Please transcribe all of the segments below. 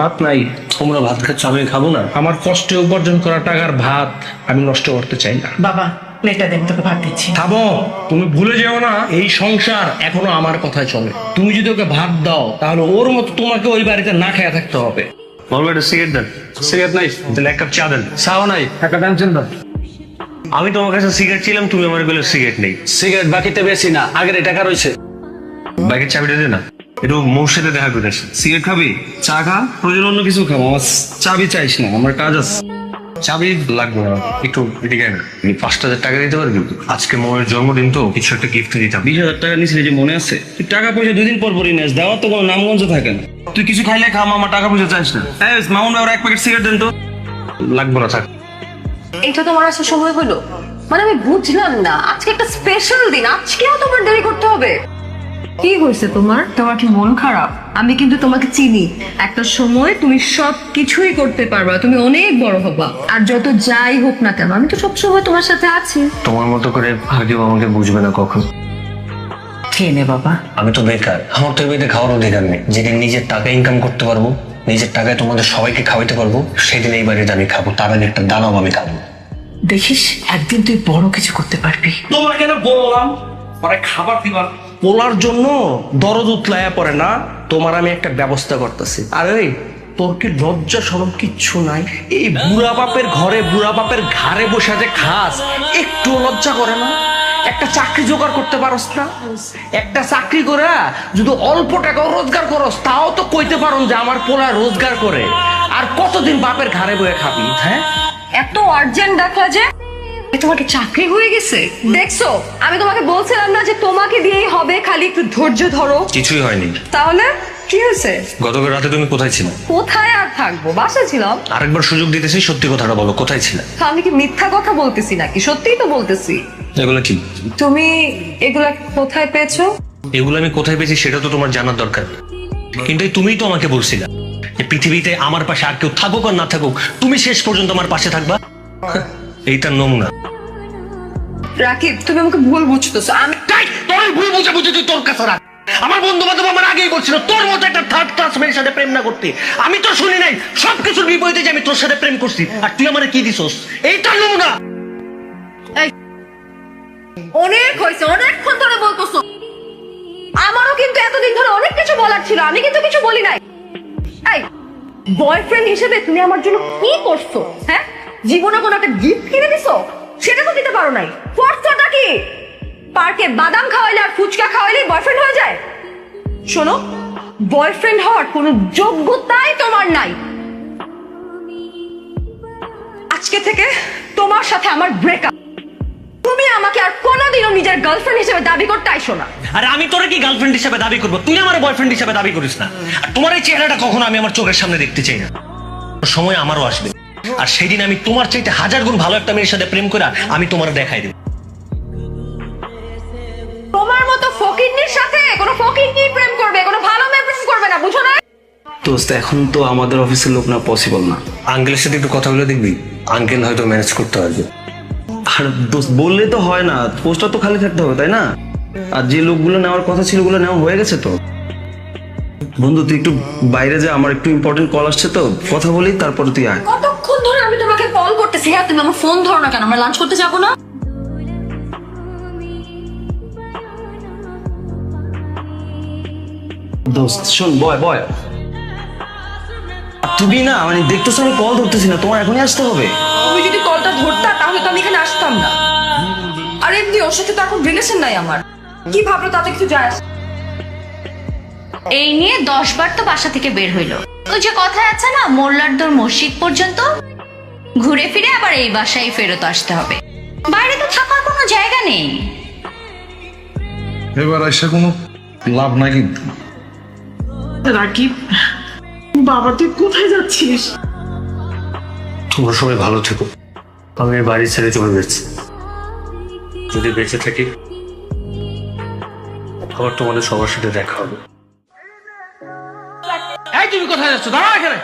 ভাত নাই তোমরা ভাত খাচ্ছ আমি খাব না। আমার কষ্টে উপার্জন করা টাকার ভাত আমি নষ্ট করতে চাই না। বাবা প্লেটটা দেন তোকে ভাত দিচ্ছি। থামো তুমি ভুলে যেও না এই সংসার এখনও আমার কথায় চলে। তুমি যদি ওকে ভাত দাও তাহলে ওর মতো তোমাকে ওই বাড়িতে না খেয়ে থাকতে হবে। বলব একটা সিগারেট দেন। সিগারেট নাই তাহলে এক কাপ চা দেন। চাও নাই একটা টেনশন দাও আমি তোমার কাছে সিগারেট ছিলাম তুমি আমার বলে সিগারেট নেই। সিগারেট বাকিতে বেশি না আগের এই টাকা রয়েছে। বাইকের চাবিটা দে না। একটু মোর সাথে দেখা করে আসি। সিগারেট খাবি? চা খা? প্রয়োজন অন্য কিছু খাব আমার চাবি চাইস না আমার কাজ আছে। চাবি লাগবে না। একটু এদিকে পাঁচ হাজার টাকা দিতে পারবি? আজকে মোয়ের জন্মদিন তো কিছু একটা গিফট দিতাম। বিশ হাজার টাকা নিয়েছিলি যে মনে আছে? তুই টাকা পয়সা দুদিন পর পরই নেস দেওয়ার তো কোনো নামগঞ্জ থাকে না। তুই কিছু খাইলে খা আমার টাকা পয়সা চাইস না। এই মামুন ভাই এক প্যাকেট সিগারেট দেন তো। লাগবে না থাক। এটা তোমার আসার সময় হলো। মানে আমি বুঝলাম না আজকে একটা স্পেশাল দিন আজকেও তোমার দেরি করতে হবে। কি হয়েছে তোমার? তোমার কি মন খারাপ? আমি কিন্তু তোমাকে চিনি। একটা সময় তুমি সব কিছুই করতে পারবা তুমি অনেক বড় হবা। আর যত যাই হোক না কেন আমি তো সব সময় তোমার সাথে আছি। তোমার মতো করে কেউ আমাকে বুঝবে না কখন। খেয়ে নে বাবা। আমি তো বেকার। আমার তো এবারে খাওয়ার অধিকার নেই। যেদিন নিজের টাকা ইনকাম করতে পারব নিজের টাকায় তোমাদের সবাইকে খাওয়াইতে পারব সেদিন এই বাড়িতে আমি খাব। তার আগে একটা দানাও আমি খাব। দেখিস একদিন তুই বড় কিছু করতে পারবি। তোমার কেন বললাম? পরে খাবার দিবা। পোলার জন্য দরদ উতলায়া পড়ে না, তোমার আমি একটা ব্যবস্থা করতেছি। আরে তোর কি লজ্জা সরম কিচ্ছু নাই? এই বুড়া বাপের ঘরে, বুড়া বাপের ঘাড়ে বসে যে খাস একটু লজ্জা করে না? একটা চাকরি জোগাড় করতে পারস না? একটা চাকরি করে যদি অল্প টাকাও রোজগার করস, তাও তো কইতে পারো যে আমার পোলা রোজগার করে। আর কতদিন বাপের ঘাড়ে বয়ে খাবি হ্যাঁ? এত আর্জেন্ট ডাকলা যে? এ, তোমার কি চাকরি হয়ে গেছে? দেখছ? আমি তোমাকে বলছিলাম না যে তোমাকে দিয়েই হবে খালি একটু ধৈর্য ধরো। কিছুই হয়নি। তাহলে কি হয়েছে? গতকাল রাতে তুমি কোথায় ছিলে? কোথায় আর থাকব? বাসা ছিলাম। আরেকবার সুযোগ দিতেছি সত্যি কথাটা বলো কোথায় ছিলে? আমি কি মিথ্যা কথা বলতেছি নাকি? সত্যিই তো বলতেছি। এগুলো কি? তুমি এগুলা কোথায় পেয়েছ? এগুলো আমি কোথায় পেয়েছি সেটা তো তোমার জানার দরকার। কিন্তু তুমিই তো আমাকে বলছিলে যে পৃথিবীতে আমার পাশে আর কেউ থাকুক আর না থাকুক তুমি শেষ পর্যন্ত আমার পাশে থাকবা। এইটা নমুনা রাকিব তুমি আমাকে ভুল বুঝতেছো। আমি তাই তোর ভুল বুঝে বুঝে তুই তোর কাছে রাখ। আমার বন্ধু বান্ধব আমার আগেই বলছিল তোর মতো একটা থার্ড ক্লাস মেয়ের সাথে প্রেম না করতে। আমি তো শুনি নাই সবকিছুর বিপরীতে যে আমি তোর সাথে প্রেম করছি। আর তুই আমার কি দিছস? এইটা নমুনা অনেক হয়েছে অনেকক্ষণ ধরে বলতেছো। আমারও কিন্তু এতদিন ধরে অনেক কিছু বলার ছিল আমি কিন্তু কিছু বলি নাই। এই বয়ফ্রেন্ড হিসেবে তুমি আমার জন্য কি করছ হ্যাঁ? জীবনে কোনো একটা গিফট কিনে দিছো? সেটা তো দিতে পারো নাই। করছোটা কি পার্কে বাদাম খাওয়াইলে আর ফুচকা খাওয়াইলে বয়ফ্রেন্ড হয়ে যায়? শোনো বয়ফ্রেন্ড হওয়ার কোনো যোগ্যতাই তোমার নাই। আজকে থেকে তোমার সাথে আমার ব্রেকআপ তুমি আমাকে আর কোনোদিনও নিজের গার্লফ্রেন্ড হিসেবে দাবি করতে আইসো না। আরে আমি তোরা কি গার্লফ্রেন্ড হিসেবে দাবি করব? তুই আমার বয়ফ্রেন্ড হিসেবে দাবি করিস না। আর তোমার এই চেহারাটা কখনো আমি আমার চোখের সামনে দেখতে চাই না। সময় আমারও আসবে। আর সেদিন আমি তোমার চাইতে হাজার গুণ ভালো একটা মেয়ের সাথে প্রেম করে আমি তোমার দেখাই দেবো। তোমার মতো ফকিন্নির সাথে কোনো ফকিন্নি প্রেম করবে কোনো ভালো মেয়ে প্রেম করবে না বুঝো না? দোস্ত এখন তো আমাদের অফিসের লোক না পসিবল না। আঙ্কেলের সাথে একটু কথা বলে দেখবি আঙ্কেল হয়তো ম্যানেজ করতে পারবে। আর দোস্ত বললে তো হয় না পোস্টার তো খালি থাকতে হবে তাই না? আর যে লোকগুলো নেওয়ার কথা ছিল ওগুলো নেওয়া হয়ে গেছে তো? বন্ধু তুই একটু বাইরে যা আমার একটু ইম্পর্টেন্ট কল আসছে তো কথা বলি তারপরে তুই আয়। কতক্ষণ ধরে আমি তোমাকে কল করতেছি হ্যাঁ? তুমি আমার ফোন ধরো না কেন? আমরা লাঞ্চ করতে যাব না? দোস্ত শোন বয় বয়। তুমি না মানে দেখতেছো আমি কল ধরতেছি না তোমার এখনই আসতে হবে। তুমি যদি কলটা ধরতা তাহলে তো আমি এখানে আসতাম না। আর এমনি ওর সাথে তো এখন রিলেশন নাই আমার। কি ভাবলো তাতে কিছু যায় এই নিয়ে দশ বার তো বাসা থেকে বের হইল। ওই যে কথায় আছে না মোল্লার দোর মসজিদ পর্যন্ত? ঘুরে ফিরে আবার এই বাসায় ফেরত আসতে হবে। বাইরে তো থাকার কোনো জায়গা নেই। এবার এসে কোনো লাভ নাই কিন্তু। রাকিব বাবা তুই কোথায় যাচ্ছিস? তোমরা সবাই ভালো থেকো। আমি এই বাড়ি ছেড়ে চলে যাচ্ছি। যদি বেঁচে থাকি আবার তোমাদের সবার সাথে দেখা হবে। কোথায় যাচ্ছ দাঁড়া এখানে।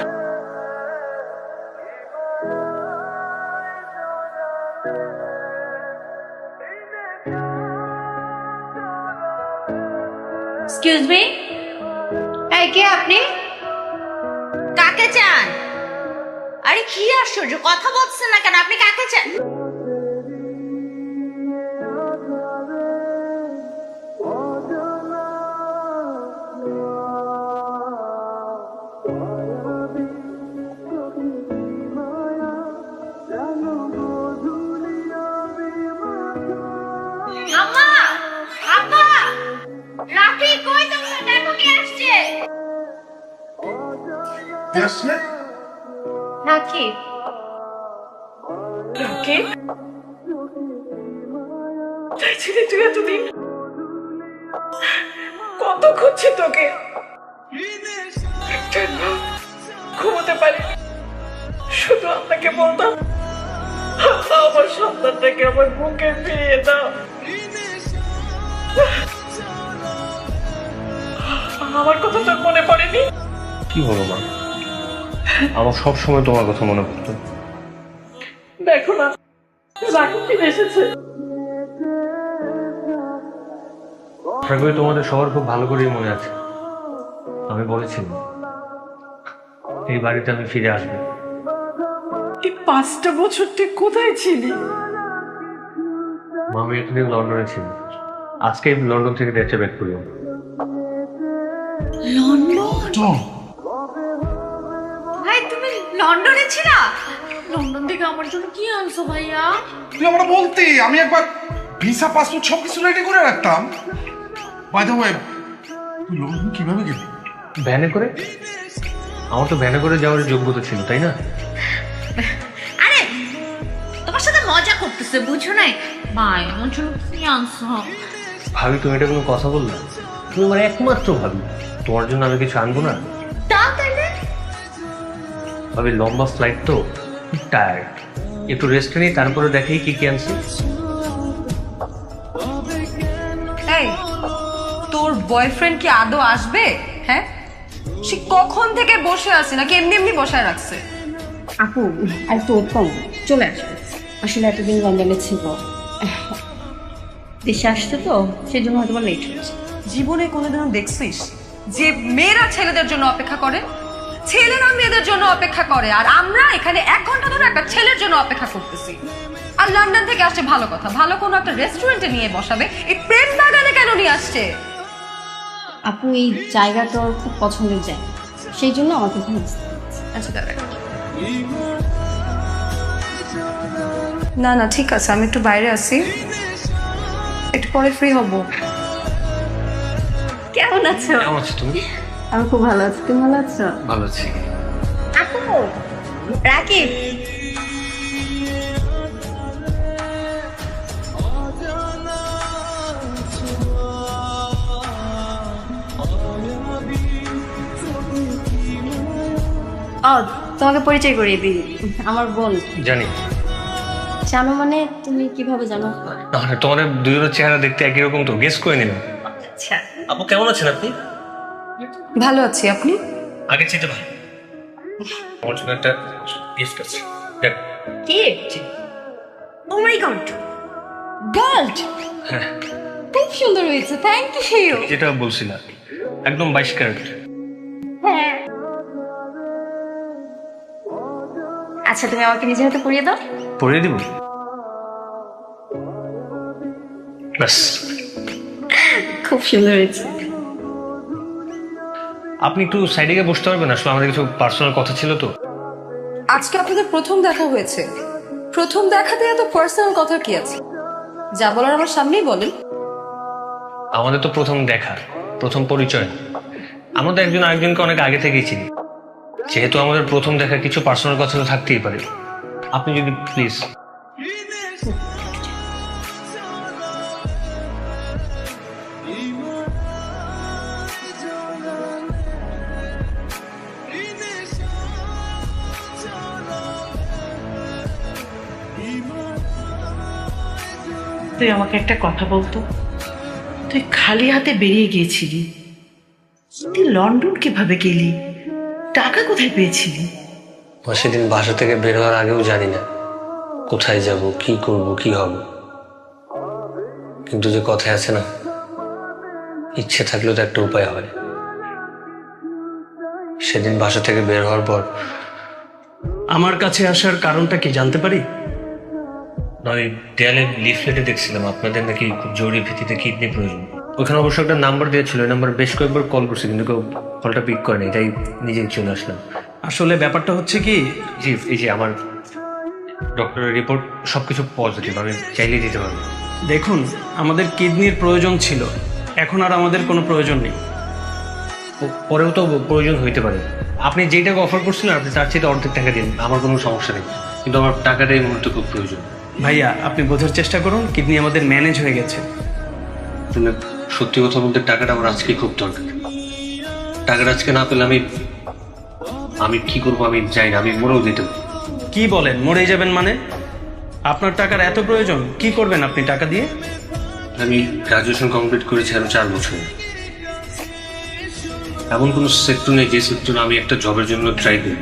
এক্সকিউজ মি এই, কে আপনি? কাকে চান? আরে, কি আশ্চর্য, কথা বলছেন না কেন? আপনি কাকে চান? কত খুঁজছি তোকে। ঘুমোতে পারি। শুধু আপনাকে বলতাম আমার সন্তানটাকে আমার বুকে ফিরিয়ে দাও। আমার কথা তোর মনে পড়েনি? কি বলো মা? আমার সব সময় তোমার কথা মনে পড়তো। দেখো না ফিরে এসেছে। আশা করি তোমাদের সবার খুব ভালো করেই মনে আছে। আমি বলেছিলাম এই বাড়িতে আমি ফিরে আসব। এই পাঁচটা বছর তুই কোথায় ছিলি? মা, আমি এখানে লন্ডনে ছিলাম। আজকে লন্ডন থেকে দেশে ব্যাক করলাম। ভাই তুমি লন্ডনে ছিলা? লন্ডন থেকে আমার জন্য কি আনছো ভাইয়া? তুই আমরা বলতি আমি একবার ভিসা পাসপোর্ট সব কিছু রেডি করে রাখতাম। বাই দ্য ওয়ে তুই লন্ডন কীভাবে গেলি? ভ্যানে করে? আমার তো ভ্যানে করে যাওয়ার যোগ্যতা ছিল তাই না? আরে তোমার সাথে মজা করতেছে বুঝো নাই? ভাই আমার জন্য কি আনছো। ভাবি তুমি এটা কোনো কথা বললে? তুমি আমার একমাত্র ভাবি। তোমার জন্য আমি কিছু আনব না? তা তাইলে ভাবি লম্বা ফ্লাইট তো টায়ার্ড একটু রেস্ট নিই তারপরে দেখেই কি কি আনছি। বয়ফ্রেন্ড কি আদৌ আসবে? হ্যাঁ? সে কখন থেকে বসে আছে? নাকি এমনি এমনি বসায় রাখছে? আপু আর তো কম। চলে আসবে। আসলে এতদিন লন্ডনে ছিল। দেশে আসছে তো সেই জন্য হয়তো লেট হয়েছে। জীবনে কোনোদিন দেখছিস যে মেয়েরা ছেলেদের জন্য অপেক্ষা করে? ছেলেরা মেয়েদের জন্য অপেক্ষা করে। আর আমরা এখানে এক ঘণ্টা ধরে একটা ছেলের জন্য অপেক্ষা করতেছি। আর লন্ডন থেকে আসছে ভালো কথা। ভালো কোনো একটা রেস্টুরেন্টে নিয়ে বসাবে। এই প্রেম বাগানে কেন নিয়ে আসছে? আপু এই জায়গাটা ওর খুব পছন্দের জায়গা। সেই জন্য আমাকে এখানে আসতে আচ্ছা না না ঠিক আছে আমি একটু বাইরে আছি। একটু পরে ফ্রি হব। কেমন আছো? কেমন আছো তুমি? আমি খুব ভালো আছি। তুমি ভালো আছো? ভালো আছি। আপু রাকিব ও তোমাকে পরিচয় করিয়ে দিই আমার বোন। জানি। জানো মানে তুমি কীভাবে জানো? না তোমাদের দুজনের চেহারা দেখতে একই রকম তো গেস করে নিলাম। আচ্ছা। আপু কেমন আছেন আপনি? ভালো আছি আপনি? আগে চেতে ভালো আমার জন্য একটা গিফট আছে। দেখ, gift oh my god gold হ্যাঁ। খুব সুন্দর হয়েছে থ্যাংক ইউ যেটা বলছিলাম একদম বাইশ ক্যারেট হ্যাঁ। আচ্ছা তুমি আমাকে নিজে হাতে পরিয়ে দাও। পরিয়ে দিব? ব্যাস। খুব সুন্দর হয়েছে। আপনি একটু সাইডে গিয়ে বসতে পারবেন আসলে আমাদের কিছু পার্সোনাল কথা ছিল তো। আজকে আপনাদের প্রথম দেখা হয়েছে। প্রথম দেখাতে এত পার্সোনাল কথা কি আছে? যা বলার আমার সামনেই বলেন। আমাদের তো প্রথম দেখা প্রথম পরিচয়। আমরা তো একজন আরেকজনকে অনেক আগে থেকেই চিনি। যেহেতু আমাদের প্রথম দেখা কিছু পার্সোনাল কথা তো থাকতেই পারে। আপনি যদি প্লিজ তুই আমাকে একটা কথা বলতো তুই খালি হাতে বেরিয়ে গিয়েছিলি। তুই লন্ডন কীভাবে গেলি? টাকা কোথায় পেয়েছিলি সেদিন বাসা থেকে বের হওয়ার আগেও জানি না। কোথায় যাব কি করব কি হবে? কিন্তু যে কথায় আছে না ইচ্ছে থাকলেও তো একটা উপায় হয়। সেদিন বাসা থেকে বের হওয়ার পর আমার কাছে আসার কারণটা কি জানতে পারি? আমি দেয়ালে লিফলেটে দেখছিলাম। আপনাদের নাকি খুব জরুরি ভিত্তিতে কিডনি প্রয়োজন। ওখানে অবশ্য একটা নাম্বার দিয়েছিল ওই নাম্বার বেশ কয়েকবার কল করছি কিন্তু কেউ কলটা পিক করেনি তাই নিজেই চলে আসলাম। আসলে ব্যাপারটা হচ্ছে কি? জি এই যে আমার ডক্টরের রিপোর্ট সব কিছু পজিটিভ আমি চাইলেই দিতে পারব। দেখুন আমাদের কিডনির প্রয়োজন ছিল এখন আর আমাদের কোনো প্রয়োজন নেই। পরেও তো প্রয়োজন হইতে পারে। আপনি যেই টাকা অফার করছিলেন আপনি তার চেয়ে অর্ধেক টাকা দিন আমার কোনো সমস্যা নেই কিন্তু আমার টাকাটা এই মুহূর্তে খুব প্রয়োজন। ভাইয়া আপনি বোঝার চেষ্টা করুন কিডনি আমাদের ম্যানেজ হয়ে গেছে। সত্যি কথা বলতে টাকাটা আমার আজকে খুব দরকার। টাকাটা আজকে না পেলে আমি আমি কি করব আমি জানি না আমি মরেও দিতে কি বলেন? মরে যাবেন মানে? আপনার টাকার এত প্রয়োজন কি করবেন আপনি টাকা দিয়ে? আমি গ্রাজুয়েশন কমপ্লিট করেছি আরও চার বছর। এমন কোনো সেক্টর নেই যে সেক্টর আমি একটা জবের জন্য ট্রাই করি।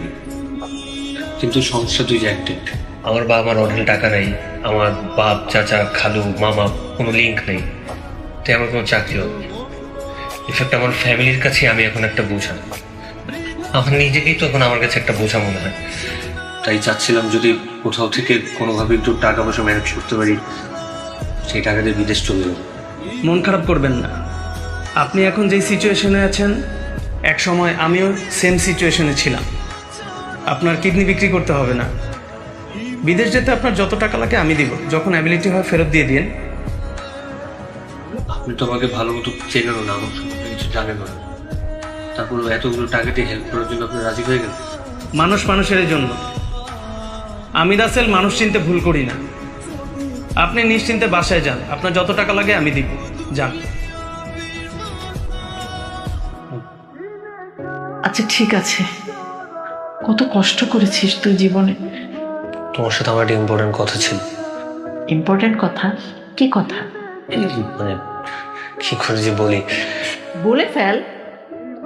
কিন্তু সমস্যা তুই যে একটাই। আমার বাবা আমার অঢেল টাকা নাই আমার বাপ চাচা খালু মামা কোনো লিঙ্ক নেই। তাই আমার কোনো চাকরি হবে ইনফ্যাক্ট আমার ফ্যামিলির কাছে আমি এখন একটা বোঝা। আমার নিজেকেই তো এখন আমার কাছে একটা বোঝা মনে হয়। তাই চাচ্ছিলাম যদি কোথাও থেকে কোনোভাবে একটু টাকা পয়সা ম্যানেজ করতে পারি সেই টাকা দিয়ে বিদেশ চলে যাব। মন খারাপ করবেন না। আপনি এখন যেই সিচুয়েশনে আছেন এক সময় আমিও সেম সিচুয়েশনে ছিলাম। আপনার কিডনি বিক্রি করতে হবে না। বিদেশ যেতে আপনার যত টাকা লাগে আমি দিব। যখন অ্যাবিলিটি হয় ফেরত দিয়ে দিন আপনি তো আমাকে ভালো মতো চেনেন না আমার সম্পর্কে কিছু জানেন না। তারপর এতগুলো টাকা দিয়ে হেল্প করার জন্য আপনি রাজি হয়ে গেলেন? মানুষ মানুষের জন্য। আমি রাসেল মানুষ চিনতে ভুল করি না। আপনি নিশ্চিন্তে বাসায় যান। আপনার যত টাকা লাগে আমি দিব। যান। আচ্ছা ঠিক আছে। কত কষ্ট করেছিস তুই জীবনে। তোমার সাথে আমার একটা ইম্পর্টেন্ট কথা ছিল। ইম্পর্টেন্ট কথা? কি কথা? মানে কি করে যে বলি? বলে ফেল।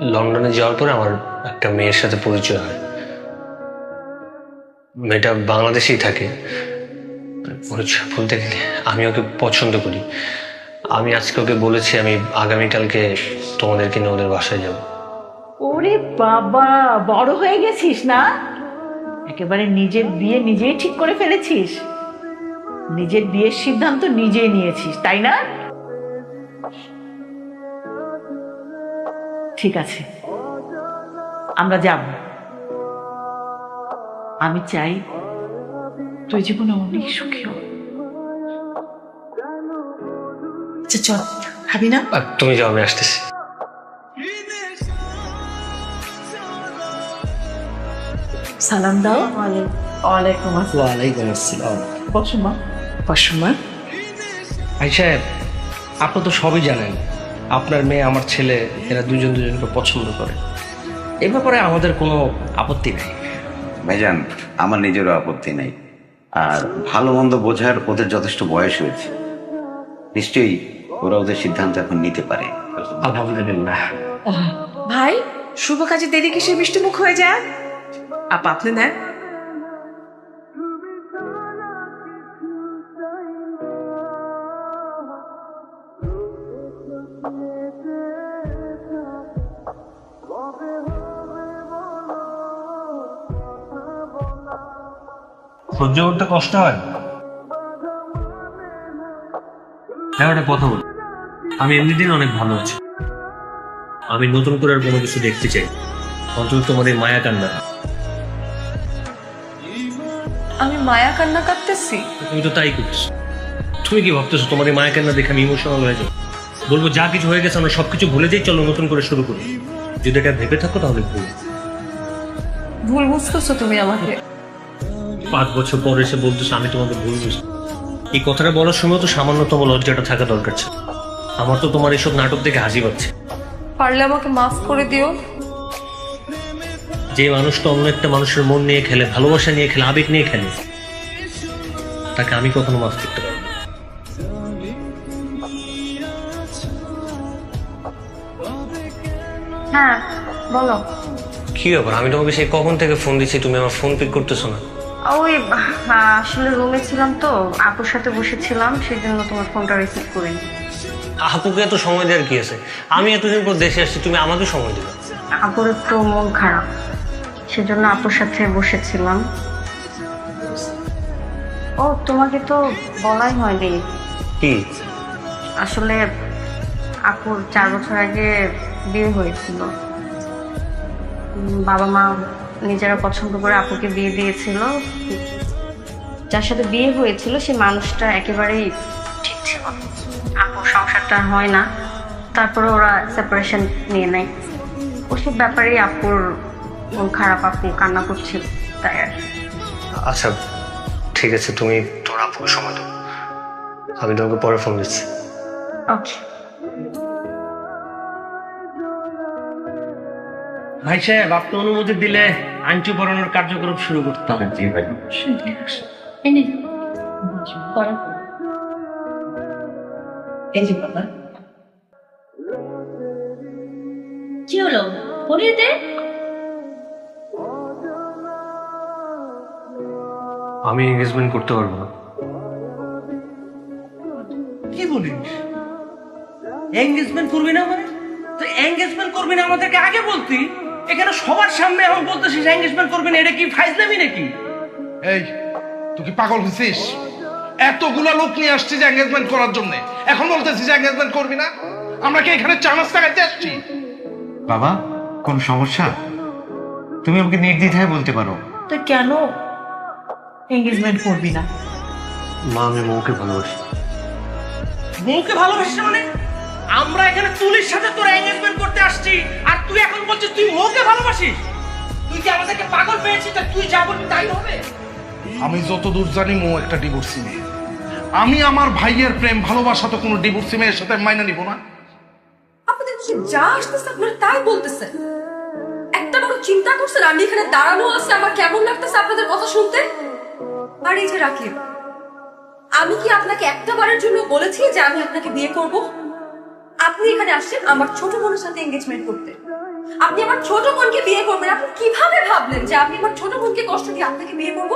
লন্ডনে যাওয়ার পরে আমার একটা মেয়ের সাথে পরিচয় হয়। মেয়েটা বাংলাদেশেই থাকে। পরিচয় বলতে গেলে আমি ওকে পছন্দ করি। আমি আজকে ওকে বলেছি আমি আগামীকালকে তোমাদেরকে নিয়ে ওদের বাসায় যাব। ওরে বাবা বড় হয়ে গেছিস না? একেবারে নিজের বিয়ে নিজেই ঠিক করে ফেলেছিস। নিজের বিয়ের সিদ্ধান্ত নিজেই নিয়েছিস তাই না? ঠিক আছে আমরা যাব। আমি চাই তুই জীবনে অনেক সুখী হ। আচ্ছা চল খাবি না? তুমি যাও আমি আসতেছি। সালাম দাও। ওয়ালাইকুম আসসালাম। ওয়ালাইকুম আসসালাম বসো মা। বসো মা। ভাই সাহেব আপনি তো সবই জানেন আপনার মেয়ে আমার ছেলে এরা দুজন দুজনকে পছন্দ করে। এ ব্যাপারে আমাদের কোনো আপত্তি নেই। ভাইজান আমার নিজেরও আপত্তি নাই। আর ভালো মন্দ বোঝার ওদের যথেষ্ট বয়স হয়েছে। নিশ্চয়ই ওরা ওদের সিদ্ধান্ত এখন নিতে পারে। আলহামদুলিল্লাহ ভাই শুভ কাজে দেরি কিসের মিষ্টি মুখ হয়ে যায়? আপা আপনি নেন। সহ্য করতে কষ্ট হয়? হ্যাঁ ওটা কথা বল। আমি এমনিতেই অনেক ভালো আছি। আমি নতুন করে আর কোনো কিছু দেখতে চাই অন্তত তোমাদের মায়া কান্না। আমি মায়া কান্না কাটতেছি? তুমি তো তাই করছ। তুমি কি ভাবতেছো তোমার এই মায়া কান্না দেখে আমি ইমোশনাল হয়ে যাব? বলব যা কিছু হয়ে গেছে আমরা সবকিছু ভুলে যাই চলো নতুন করে শুরু করি। যদি এটা ভেবে থাকো তাহলে ভুল। ভুল বুঝতেছো তুমি আমাকে। পাঁচ বছর পর এসে বলতেছো আমি তোমাকে ভুল বুঝি এই কথাটা বলার সময় তো সামান্যতম লজ্জাটা থাকা দরকার ছিল। আমার তো তোমার এইসব নাটক দেখে হাসি পাচ্ছে। পারলে আমাকে মাফ করে দিও। যে মানুষটা অন্য একটা মানুষের মন নিয়ে খেলে ভালোবাসা নিয়ে খেলে আবেগ নিয়ে খেলে তাকে আমি কখনো মাফ করতে পারি হ্যাঁ বলো। কি ব্যাপার? আমি তোমাকে সেই কখন থেকে ফোন দিচ্ছি? তুমি আমার ফোন পিক করতেছো না। ওই আসলে রুমে ছিলাম তো আপুর সাথে বসেছিলাম সেই জন্য তোমার ফোনটা রিসিভ করিনি। আপুকে এত সময় দেওয়ার কি আছে? আমি এতদিন পর দেশে আসছি তুমি আমাকে সময় দেবে আপুর একটু মন খারাপ সেজন্য আপুর সাথে বসেছিলাম। ও তোমাকে তো বলাই হয়নি। কি? আসলে আপুর চার বছর আগে বিয়ে হয়েছিল। বাবা মা নিজেরা পছন্দ করে আপুকে বিয়ে দিয়েছিল যার সাথে বিয়ে হয়েছিল সেই মানুষটা একেবারেই ঠিক ছিল। না। আপুর সংসারটা হয় না। তারপরে ওরা সেপারেশন নিয়ে নেয়। ওসব ব্যাপারে আপুর মন খারাপ আপু কান্না করছিল তাই আর। আচ্ছা ঠিক আছে তুমি তোমার আপুকে সময় দাও। আমি তোমাকে পরে ফোন দিচ্ছি। ওকে ভাই সাহেব আপনি অনুমতি দিলে আঞ্চু পড়ানোর কার্যক্রম শুরু করতাম। জি ভাই। কি হলো? পড়িয়ে দে। আমি এঙ্গেজমেন্ট করতে পারব না। কি বলিস? এঙ্গেজমেন্ট করবি না মানে? তো এঙ্গেজমেন্ট করবি না আমাদেরকে আগে বলতি। এখানে সবার সামনে এখন বলতেছিস এঙ্গেজমেন্ট করবি না এটা কি ফাইজলামি নাকি? এই তুই কি পাগল হয়েছিস এতগুলা লোক নিয়ে আসছিস এঙ্গেজমেন্ট করার জন্য। এখন বলতেছিস এঙ্গেজমেন্ট করবি না? আমরা কি এখানে চানাচ টাকাতে আসছি? বাবা কোন সমস্যা? তুমি আমাকে নির্দ্বিধায় বলতে পারো। তো কেন এঙ্গেজমেন্ট করবি না? মা আমি মৌকে ভালোবাসি। মৌকে ভালোবাসিস মানে? আমরা এখানে তুলির সাথে তোর এঙ্গেজমেন্ট করতে আসছি। আর তুই এখন বলছিস তুই ওকে ভালোবাসিস? তুই কি আমাদেরকে পাগল পেয়েছিস তা তুই যা বলবি তাই হবে? আমি যতদূর জানি মো একটা ডিভোর্সি মেয়ে। আমি আমার ভাইয়ের প্রেম ভালোবাসা তো কোনো ডিভোর্সি মেয়ের সাথে মাইনা নিব না। আপনাদের কি যা আসতেছে আপনারা তাই বলতেছেন। একটা বড় চিন্তা করছেন আমি এখানে দাঁড়ানো আছে আমার কেমন লাগতেছে আপনাদের কথা শুনতে? আর এই যে রাকিব আমি কি আপনাকে একটা বারের জন্য বলেছি যে আমি আপনাকে বিয়ে করব? আপনি এখানে আসছেন আমার ছোট বোনের সাথে এঙ্গেজমেন্ট করতে। আপনি আমার ছোট বোনকে বিয়ে করবেন। আপনি কীভাবে ভাবলেন যে আমি আমার ছোট বোনকে কষ্ট দিয়ে আপনাকে বিয়ে করব?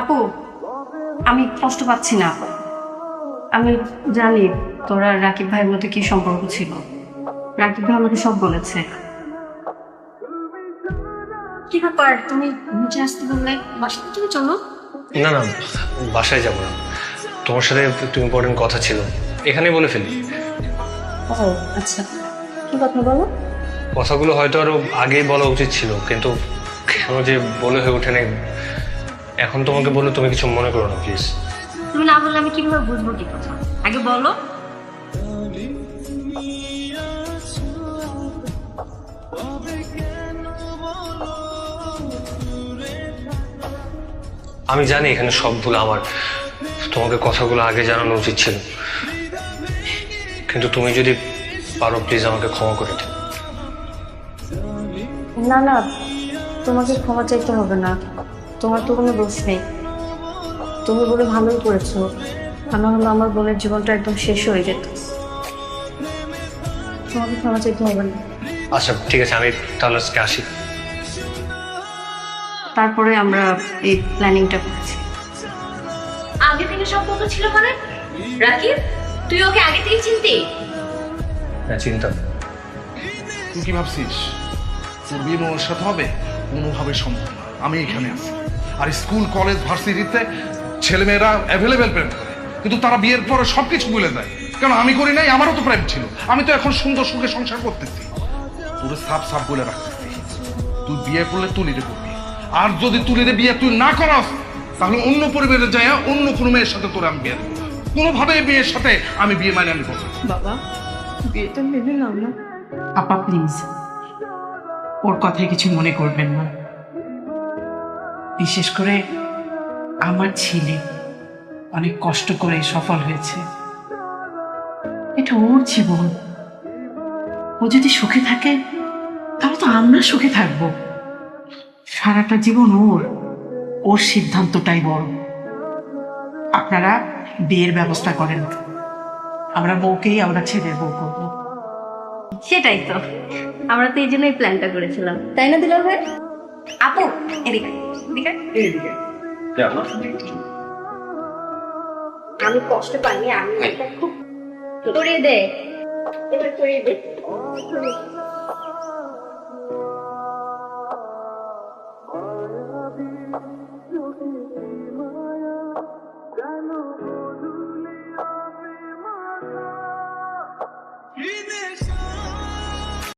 আপু আমি কষ্ট পাচ্ছি না আমি জানি তোরা রাকিব ভাইয়ের মধ্যে কি সম্পর্ক ছিল। রাকিব ভাই আমাকে সব বলেছে। কি ব্যাপার? তুমি নিচে আসতে বললে বাসাতে তুমি চলো। না না বাসায় যাব না। তোমার সাথে একটু ইম্পর্টেন্ট কথা ছিল। এখানে বলে ফেলি। ও আচ্ছা। কি কথা বলো? কথাগুলো হয়তো আরও আগেই বলা উচিত ছিল কিন্তু কেন যে বলে হয়ে ওঠে নাই এখন তোমাকে বলে তুমি কিছু মনে করো না প্লিজ তুমি না বললে আমি কীভাবে বুঝব কি কথা? আগে বলো। আমি জানি এখানে সব ভুল আমার তোমাকে কথাগুলো আগে জানানো উচিত ছিল। কিন্তু তুমি যদি পারো প্লিজ আমাকে ক্ষমা করে দিও। না না তোমাকে ক্ষমা চাইতে হবে না। তোমার তো কোনো দোষ নেই। তুমি বলে ভালোই করেছ। তা না হলে আমার বোনের জীবনটা একদম শেষ হয়ে যেত। তোমাকে ক্ষমা চাইতে হবে না। আচ্ছা ঠিক আছে আমি তাহলে আজকে আসি। তারপরে আমরা এই প্ল্যানিংটা করেছি। আগে থেকে সম্পর্ক ছিল মানে? রাকিব? তুই ওকে আগে থেকে চিনতি? হ্যাঁ চিন্তা তুই কি ভাবছিস? তোর বিয়ে মোর সাথে হবে? কোনোভাবে সম্ভব না। আমি এখানে আছি। আর স্কুল কলেজ ভার্সিটিতে ছেলেমেয়েরা অ্যাভেলেবেল প্রেম করে। কিন্তু তারা বিয়ের পরে সবকিছু ভুলে যায়। কেন আমি করি নাই? আমারও তো প্রেম ছিল। আমি তো এখন সুন্দর সুখে সংসার করতেছি। তোর সাপ সাপ বলে রাখতেছি। তুই বিয়ে করলে তুলিরে করবি। আর যদি তুলিরে বিয়ে তুই না করাস তাহলে অন্য পরিবারে যায় অন্য কোনো মেয়ের সাথে তোর আমি বিয়ে দেবো। কোনোভাবে মেয়ের সাথে আমি বিয়ে মানে না। বাবা বিয়েটা মেনে নাও না। আপা প্লিজ ওর কথায় কিছু মনে করবেন না। বিশেষ করে আমার ছেলে অনেক কষ্ট করে সফল হয়েছে। এটা ওর জীবন। ও যদি সুখে থাকে তাহলে তো আমরা সুখে থাকব। সারাটা জীবন ওর ওর সিদ্ধান্তটাই বড়। আপনারা বিয়ের ব্যবস্থা করেন। আমরা বউকেই আমরা ছেলের বউ করব। সেটাই তো। আমরা তো এই জন্যই প্ল্যানটা করেছিলাম। তাই না দিলাম ভাই? আপু এদিকে এদিকে। আমি কষ্ট পাইনি আমি খুব দে। এবার দে। বিদেশা